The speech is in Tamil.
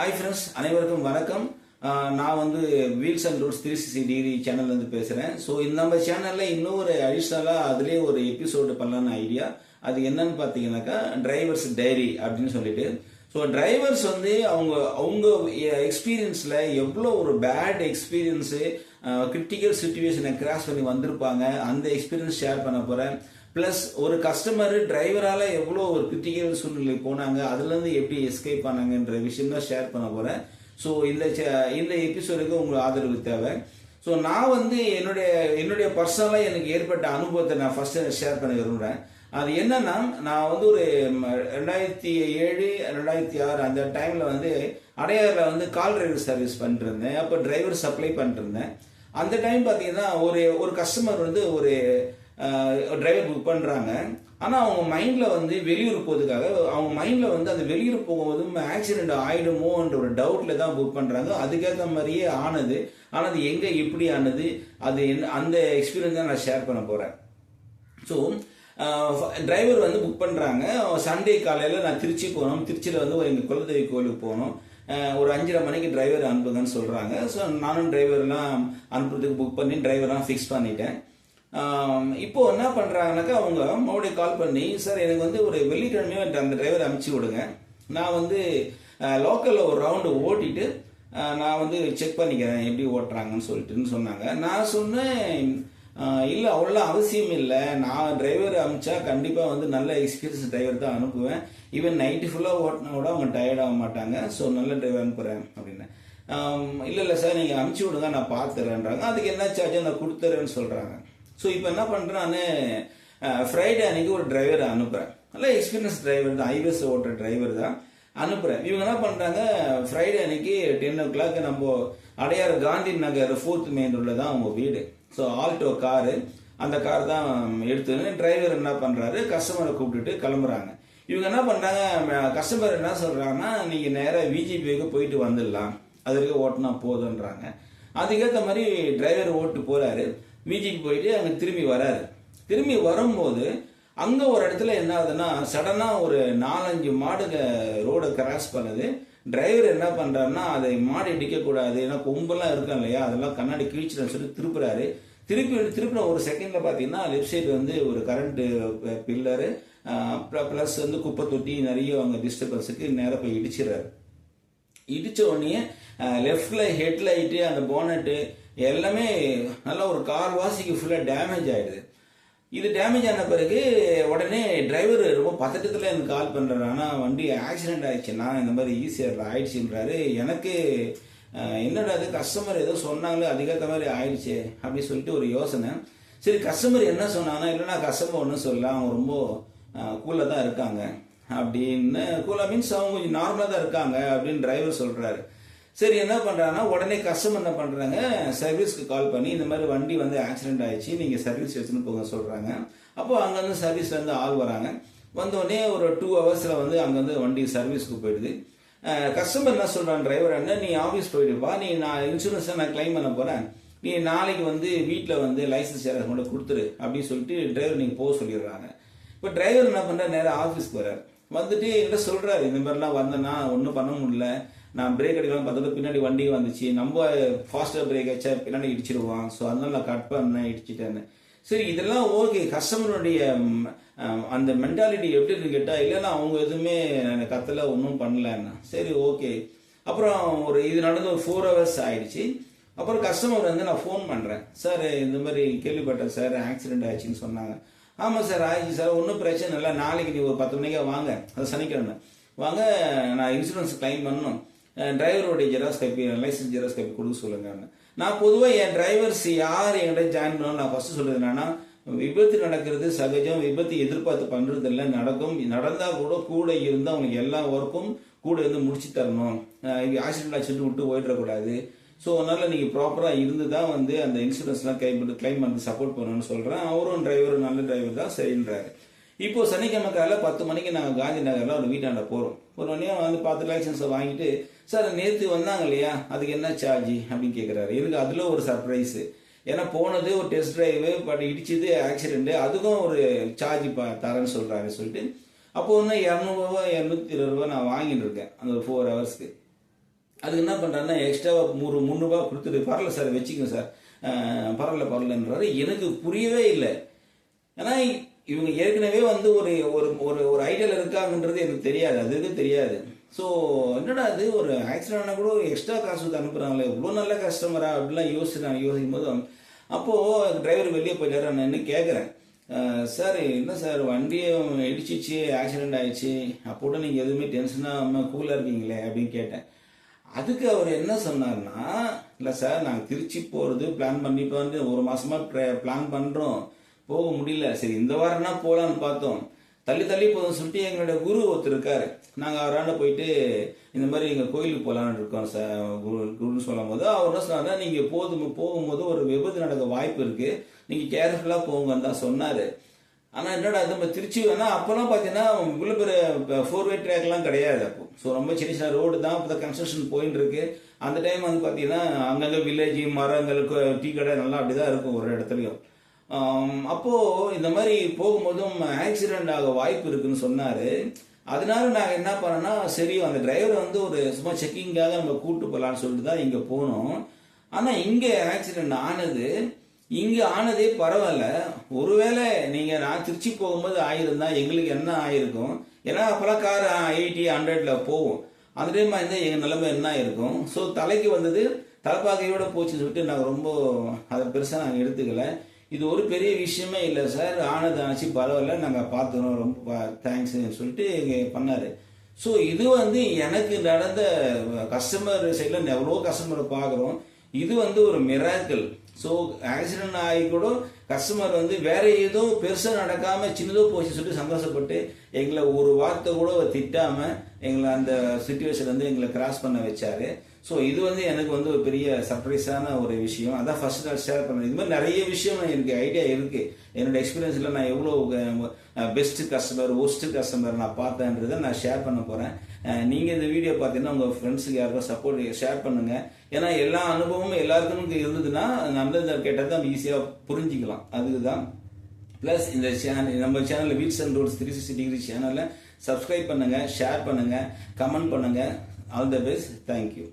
ஹாய் ஃப்ரெண்ட்ஸ் அனைவருக்கும் வணக்கம். நான் வந்து wheels and routes three sixty degree சேனல்லேருந்து பேசுகிறேன் ஸோ இந்த நம்ம சேனலில் இன்னொரு அடிஷ்னலாக அதுலேயே ஒரு எபிசோடு பண்ணலான்னு ஐடியா அது என்னன்னு பார்த்தீங்கன்னாக்கா டிரைவர்ஸ் டைரி அப்படின்னு சொல்லிட்டு. ஸோ டிரைவர்ஸ் வந்து அவங்க அவங்க எக்ஸ்பீரியன்ஸில் எவ்வளோ ஒரு பேட் எக்ஸ்பீரியன்ஸு கிரிட்டிக்கல் சுச்சுவேஷனை கிராஸ் பண்ணி வந்திருப்பாங்க. அந்த எக்ஸ்பீரியன்ஸ் ஷேர் பண்ண போகிறேன் ப்ளஸ் ஒரு கஸ்டமர் டிரைவரால எவ்வளோ ஒரு கிரிட்டிக்கல் சூழ்நிலை போனாங்க அதுலேருந்து எப்படி எஸ்கேப் பண்ணாங்கன்ற விஷயம் தான் ஷேர் பண்ண போகிறேன் ஸோ இந்த இந்த எபிசோடுக்கு உங்களுக்கு ஆதரவு தேவை. ஸோ நான் வந்து என்னுடைய என்னுடைய பர்சனலாக எனக்கு ஏற்பட்ட அனுபவத்தை நான் ஃபர்ஸ்ட் ஷேர் பண்ண விரும்புகிறேன் அது என்னன்னா நான் வந்து ஒரு ரெண்டாயிரத்தி ஏழு ரெண்டாயிரத்தி ஆறு அந்த டைமில் வந்து அடையாறில் வந்து கால் டிரைவர் சர்வீஸ் பண்ணிருந்தேன். அப்போ டிரைவர் சப்ளை பண்ணிருந்தேன். அந்த டைம் பார்த்தீங்கன்னா ஒரு ஒரு கஸ்டமர் வந்து ஒரு டிரைவர் புக் பண்ணுறாங்க ஆனால் அவங்க மைண்டில் வந்து வெளியூர் போகிறதுக்காக அவங்க மைண்டில் வந்து அந்த வெளியூர் போகும்போது ஆக்சிடென்ட் ஆகிடுமோன்ற ஒரு டவுட்டில் தான் புக் பண்ணுறாங்க அதுக்கேற்ற மாதிரியே ஆனது. ஆனால் அது எங்கே எப்படி ஆனது? அது என்ன அந்த எக்ஸ்பீரியன்ஸ் தான் நான் ஷேர் பண்ண போகிறேன் ஸோ டிரைவர் வந்து புக் பண்ணுறாங்க சண்டே காலையில் நான் திருச்சி போகணும் திருச்சியில் வந்து ஒரு எங்கள் குலதெய்வ கோயிலுக்கு போகணும் ஒரு அஞ்சரை மணிக்கு டிரைவர் அனுப்புங்கன்னு சொல்கிறாங்க ஸோ நானும் டிரைவர்லாம் அனுப்புறதுக்கு புக் பண்ணி டிரைவர்லாம் ஃபிக்ஸ் பண்ணிட்டேன். இப்போ என்ன பண்ணுறாங்கனாக்கா அவங்க மறுபடியும் கால் பண்ணி சார் எனக்கு வந்து ஒரு வெள்ளிக்கிழமையும் அந்த டிரைவர் அனுப்பிச்சி விடுங்க. நான் வந்து லோக்கலில் ஒரு ரவுண்டு ஓட்டிட்டு நான் வந்து செக் பண்ணிக்கிறேன் எப்படி ஓட்டுறாங்கன்னு சொல்லிட்டுன்னு சொன்னாங்க. நான் சொன்னேன் இல்லை அவ்வளோ அவசியம் இல்லை. நான் டிரைவர் அனுப்பிச்சா கண்டிப்பாக வந்து நல்ல எக்ஸ்பீரியன்ஸ் டிரைவர் தான் அனுப்புவேன். ஈவன் நைட்டு ஃபுல்லாக ஓட்டினா கூட அவங்க டயர்ட் ஆக மாட்டாங்க. ஸோ நல்ல டிரைவர் அனுப்புகிறேன் அப்படின்னு. இல்லை இல்லை சார் நீங்கள் அனுப்பிச்சி விடுங்க நான் பார்த்துறேன்றாங்க அதுக்கு என்ன சார்ஜ் நான் கொடுத்துறேன்னு சொல்கிறாங்க ஸோ இப்போ என்ன பண்ணுறேன் நான் ஃப்ரைடே அன்னைக்கு ஒரு டிரைவரை அனுப்புகிறேன் நல்ல எக்ஸ்பீரியன்ஸ் டிரைவர் தான். ஹைவேஸ் ஓட்டுற டிரைவர் தான். அனுப்புகிறேன் இவங்க என்ன பண்ணுறாங்க ஃப்ரைடே அன்னைக்கு டென் ஓ கிளாக் நம்ம அடையார் காந்தி நகர் ஃபோர்த் மெயின் ரோடில் தான் அவங்க வீடு. ஸோ ஆல்டோ காரு அந்த கார் தான் எடுத்துன்னு டிரைவர் என்ன பண்ணுறாரு கஸ்டமரை கூப்பிட்டுட்டு கிளம்புறாங்க. இவங்க என்ன பண்ணுறாங்க கஸ்டமர் என்ன சொல்கிறாங்கன்னா நீங்கள் நேராக விஜிபிக்கு போயிட்டு வந்துடலாம். அது வரைக்கும் ஓட்டினா போதுன்றாங்க அதுக்கேற்ற மாதிரி டிரைவர் ஓட்டு போகிறாரு விஜிக்கு போயிட்டு அங்கே திரும்பி வராரு. திரும்பி வரும்போது அங்கே ஒரு இடத்துல என்ன ஆகுதுன்னா சடனாக ஒரு நாலஞ்சு மாடுங்க ரோடை கிராஸ் பண்ணுது. டிரைவர் என்ன பண்ணுறாருன்னா அதை மாடு இடிக்கக்கூடாது ஏன்னா கொம்பெல்லாம் இருக்கும் இல்லையா அதெல்லாம் கண்ணாடி கிழிச்சிடும் சொல்லி திருப்புறாரு. திருப்பி திருப்பின ஒரு செகண்டில் பார்த்தீங்கன்னா லெஃப்ட் சைடு வந்து ஒரு கரண்ட்டு பில்லரு ப்ளஸ் வந்து குப்பை தொட்டி நிறைய அவங்க டிஸ்டர்பன்ஸுக்கு நேராக போய் இடிச்சிடுறாரு. இடித்த உடனே லெஃப்டில் ஹெட்லைட்டு அந்த போனட்டு எல்லாமே நல்லா ஒரு கார் வாசிக்கு ஃபுல்லாக டேமேஜ் ஆகிடுது இது டேமேஜ் ஆன பிறகு உடனே டிரைவர் ரொம்ப பதட்டத்தில் எனக்கு கால் பண்ணுறாரு ஆனால் வண்டி ஆக்சிடென்ட் ஆயிடுச்சுன்னா இந்த மாதிரி ஈஸியாக ஆயிடுச்சுன்றாரு. எனக்கு என்னடா அது கஸ்டமர் ஏதோ சொன்னாங்களே அதுக்கேற்ற மாதிரி ஆயிடுச்சு அப்படின்னு சொல்லிட்டு ஒரு யோசனை. சரி கஸ்டமர் என்ன சொன்னாங்கன்னா இல்லைன்னா கஸ்டமர் ஒன்றும் சொல்லலாம் அவங்க ரொம்ப கூலாக தான் இருக்காங்க. அப்படின்னு கூலாக மீன்ஸ் அவங்க கொஞ்சம் நார்மலாக தான் இருக்காங்க அப்படின்னு டிரைவர் சொல்கிறாரு சரி என்ன பண்ணுறாங்கன்னா உடனே கஸ்டமர் என்ன பண்ணுறாங்க சர்வீஸ்க்கு கால் பண்ணி இந்த மாதிரி வண்டி வந்து ஆக்சிடென்ட் ஆயிடுச்சு நீங்கள் சர்வீஸ் எடுத்துன்னு போங்க சொல்கிறாங்க அப்போ அங்கேருந்து சர்வீஸ்லேருந்து ஆள் வராங்க. வந்தோடனே ஒரு டூ ஹவர்ஸில் வந்து அங்கேருந்து வண்டி சர்வீஸ்க்கு போயிடுது. கஸ்டமர் என்ன சொல்கிறான் டிரைவர் என்ன நீ ஆஃபீஸ் போயிடுப்பா நீ நான் இன்சூரன்ஸை நான் கிளைம் பண்ண போகிறேன் நீ நாளைக்கு வந்து வீட்டில் வந்து லைசன்ஸ் யாராவது மட்டும் கொடுத்துரு அப்படின்னு சொல்லிட்டு டிரைவர் நீங்கள் போக சொல்லிடுறாங்க. இப்போ டிரைவர் என்ன பண்ணுறாரு நேராக ஆஃபீஸ்க்கு வர்றார் வந்துட்டு என்கிட்ட சொல்கிறாரு இந்த மாதிரிலாம் வந்தேன்னா ஒன்றும் பண்ண முடியல. நான் பிரேக் அடிக்கலாம் பார்த்தது பின்னாடி வண்டி வந்துச்சு. நம்ம ஃபாஸ்ட்டாக பிரேக் அடிச்சா பின்னாடி இடிச்சிடுவான். ஸோ அதனால நான் கட் பண்ணேன் இடிச்சிட்டேன்னு சரி இதெல்லாம் ஓகே கஸ்டமருடைய அந்த மென்டாலிட்டி எப்படி இருக்கு கேட்டால் இல்லைன்னா அவங்க எதுவுமே கத்தலை ஒன்றும் பண்ணலன்னா சரி ஓகே அப்புறம் ஒரு இது நடந்து ஒரு ஃபோர் ஹவர்ஸ் ஆயிடுச்சு. அப்புறம் கஸ்டமர் வந்து நான் ஃபோன் பண்ணுறேன் சார் இந்த மாதிரி கேள்விப்பட்டேன் சார் ஆக்சிடென்ட் ஆயிடுச்சுன்னு சொன்னாங்க. ஆமாம் சார் ஆயிடுச்சு சார். ஒன்றும் பிரச்சனை இல்லை. நாளைக்கு நீ ஒரு பத்து மணிக்கா வாங்க. அது சனிக்கிழமை. வாங்க நான் இன்சூரன்ஸ் கிளைம் பண்ணணும். டிரைவருடைய xerox copy licence xerox copy கொடுக்க சொல்லுங்கன்னு. நான் பொதுவாக என் டிரைவர்ஸ் யார் என்கிட்ட ஜாயின் பண்ணணும் நான் ஃபர்ஸ்ட் சொல்கிறது என்னன்னா விபத்து நடக்கிறது சகஜம் விபத்து எதிர்பார்த்து பண்ணுறது இல்லை நடக்கும். நடந்தால் கூட கூட இருந்து அவங்களுக்கு எல்லா ஒர்க்கும் கூட இருந்து முடிச்சு தரணும். ஆக்சிடென்ட் ஆக்சிடென்ட் விட்டு போயிடக்கூடாது. ஸோ அதனால் நீங்கள் ப்ராப்பராக இருந்து தான் வந்து அந்த இன்சூரன்ஸ்லாம் கிளைம் பண்ணி கிளைம் பண்ணி சப்போர்ட் பண்ணணும்னு சொல்கிறேன் அவரும் டிரைவர் நல்ல டிரைவர் தான். சரின்றாரு. இப்போ சனிக்கிழமை காலைல பத்து மணிக்கு நாங்கள் காந்தி நகரில் ஒரு வீட்டாண்ட போகிறோம் ஒரு உடனே வந்து பார்த்து லைசன்ஸை வாங்கிட்டு சார் நேற்று வந்தாங்க இல்லையா அதுக்கு என்ன சார்ஜ் அப்படின்னு கேட்குறாரு எனக்கு அதில் ஒரு சர்ப்ரைஸு ஏன்னா போனது ஒரு டெஸ்ட் டிரைவு பட் இடிச்சது ஆக்சிடெண்ட்டு அதுக்கும் ஒரு சார்ஜ் ப தரேன்னு சொல்கிறாரு சொல்லிட்டு அப்போ வந்து இரநூறுவா இரநூத்தி இருபது ரூபா நான் வாங்கிட்டு இருக்கேன் அந்த ஒரு ஃபோர் ஹவர்ஸ்க்கு அதுக்கு என்ன பண்ணுறாருன்னா எக்ஸ்ட்ரா ஒரு முந்நூறுபா கொடுத்துட்டு பரவாயில்ல சார் வச்சுக்கோங்க சார். பரவல பரவாயில்ல பரவாயில்லன்றாரு. எனக்கு புரியவே இல்லை. ஏன்னா இவங்க ஏற்கனவே வந்து ஒரு ஒரு ஒரு ஒரு ஐடியாவில் இருக்காங்கன்றது எனக்கு தெரியாது. அதுக்கு தெரியாது. ஸோ என்னடா அது ஒரு ஆக்சிடென்ட் ஆனால் கூட எக்ஸ்ட்ரா காசு கொடுத்து அனுப்புகிறாங்களே இவ்வளோ நல்ல கஸ்டமரா அப்படிலாம் யோசிச்சு நான் யோசிக்கும் போது அப்போது டிரைவர் வெளியே போயிட்டாரு. நான் என்ன கேட்குறேன் சார் என்ன சார் வண்டியை இடிச்சிச்சு ஆக்சிடென்ட் ஆயிடுச்சு. அப்போ கூட நீங்கள் எதுவுமே டென்ஷனாக கூலாக இருக்கீங்களே? அப்படின்னு கேட்டேன். அதுக்கு அவர் என்ன சொன்னார்னா இல்லை சார் நாங்கள் திருச்சி போகிறது பிளான் பண்ணி இப்போ வந்து ஒரு மாசமா பிளான் பண்ணுறோம் போக முடியல. சரி இந்த வாரம்னா போகலான்னு பார்த்தோம். தள்ளி தள்ளி போதும் சொல்லிட்டு எங்களோட குரு ஒருத்தர் இருக்காரு. நாங்கள் அவராண்ட போயிட்டு இந்த மாதிரி எங்கள் கோயிலுக்கு போகலான்னு இருக்கோம் சார் குரு குருன்னு சொல்லும் போது அவர் என்ன சொன்னார்னா நீங்கள் போதும் போகும்போது ஒரு விபத்து நடக்க வாய்ப்பு இருக்குது நீங்கள் கேர்ஃபுல்லாக போங்கன்னு தான் சொன்னார். ஆனால் என்னடா இது நம்ம திருச்சி வேணால் அப்போல்லாம் பார்த்தீங்கன்னா இவ்வளோ பெரிய ஃபோர் வே ட்ராக்லாம் கிடையாது அப்போ. ஸோ ரொம்ப சின்ன சின்ன ரோடு தான் இப்போ கன்ஸ்ட்ரக்ஷன் போயின்னு இருக்கு. அந்த டைம் வந்து பார்த்தீங்கன்னா அங்கங்கே வில்லேஜ் மரங்கள் டீ கடை நல்லா அப்படி தான் இருக்கும் ஒரு இடத்துலையும். அப்போது இந்த மாதிரி போகும்போதும் ஆக்சிடென்ட் ஆக வாய்ப்பு இருக்குன்னு சொன்னார். அதனால நாங்கள் என்ன பண்ணோன்னா சரி அந்த டிரைவர் வந்து ஒரு சும்மா செக்கிங்காக நம்ம கூப்பிட்டு போகலான்னு சொல்லிட்டு தான் இங்கே போனோம். ஆனால் இங்கே ஆக்சிடென்ட் ஆனது இங்கே ஆனதே பரவாயில்ல. ஒருவேளை நீங்கள் நான் திருச்சி போகும்போது ஆயிருந்தா எங்களுக்கு என்ன ஆயிருக்கும்? ஏன்னா அப்போலாம் கார் எயிட்டி ஹண்ட்ரட்ல போகும். அந்த டைம் இருந்தால் எங்கள் நிலைமை என்ன ஆயிருக்கும்? ஸோ தலைக்கு வந்தது தலைப்பாகையோடு போச்சுன்னு சொல்லிட்டு நாங்கள் ரொம்ப அதை பெருசாக நாங்கள் எடுத்துக்கலை. இது ஒரு பெரிய விஷயமே இல்லை சார். ஆனது ஆச்சு பரவாயில்ல. நாங்கள் பார்த்துக்கிறோம் ரொம்ப தேங்க்ஸ்ன்னு சொல்லிட்டு இங்கே பண்ணார். ஸோ இது வந்து எனக்கு நடந்த கஸ்டமர் சைடில் எவ்வளோ கஸ்டமரை பார்க்குறோம் இது வந்து ஒரு மிராக்கிள் ஸோ ஆக்சிடென்ட் ஆகி கூட கஸ்டமர் வந்து வேற ஏதோ பெருசாக நடக்காமல் சின்னதோ போச்சு சொல்லிட்டு சந்தோஷப்பட்டு எங்களை ஒரு வார்த்தை கூட திட்டாமல் எங்களை அந்த சுச்சுவேஷன் வந்து எங்களை கிராஸ் பண்ண வச்சாரு. ஸோ இது வந்து எனக்கு வந்து ஒரு பெரிய சர்ப்ரைஸான ஒரு விஷயம். அதான் ஃபர்ஸ்ட் நான் ஷேர் பண்ணேன் இது மாதிரி நிறைய விஷயம் எனக்கு ஐடியா இருக்குது என்னோட எக்ஸ்பீரியன்ஸில் நான் எவ்வளோ பெஸ்ட்டு கஸ்டமர் ஒஸ்ட்டு கஸ்டமர் நான் பார்த்தேன்றதை நான் ஷேர் பண்ண போகிறேன் நீங்கள் இந்த வீடியோ பார்த்தீங்கன்னா உங்கள் ஃப்ரெண்ட்ஸுக்கு யாருக்கும் சப்போர்ட் ஷேர் பண்ணுங்கள் ஏன்னா எல்லா அனுபவமும் எல்லாருக்கும் இருந்ததுன்னா நல்லது கேட்டதை நம்ம ஈஸியாக புரிஞ்சிக்கலாம். அதுக்கு தான் ப்ளஸ் இந்த சேனல் நம்ம சேனலில் wheels and roads three sixty degree சேனலில் சப்ஸ்கிரைப் பண்ணுங்கள் ஷேர் பண்ணுங்கள் கமெண்ட் பண்ணுங்கள் all the best thank you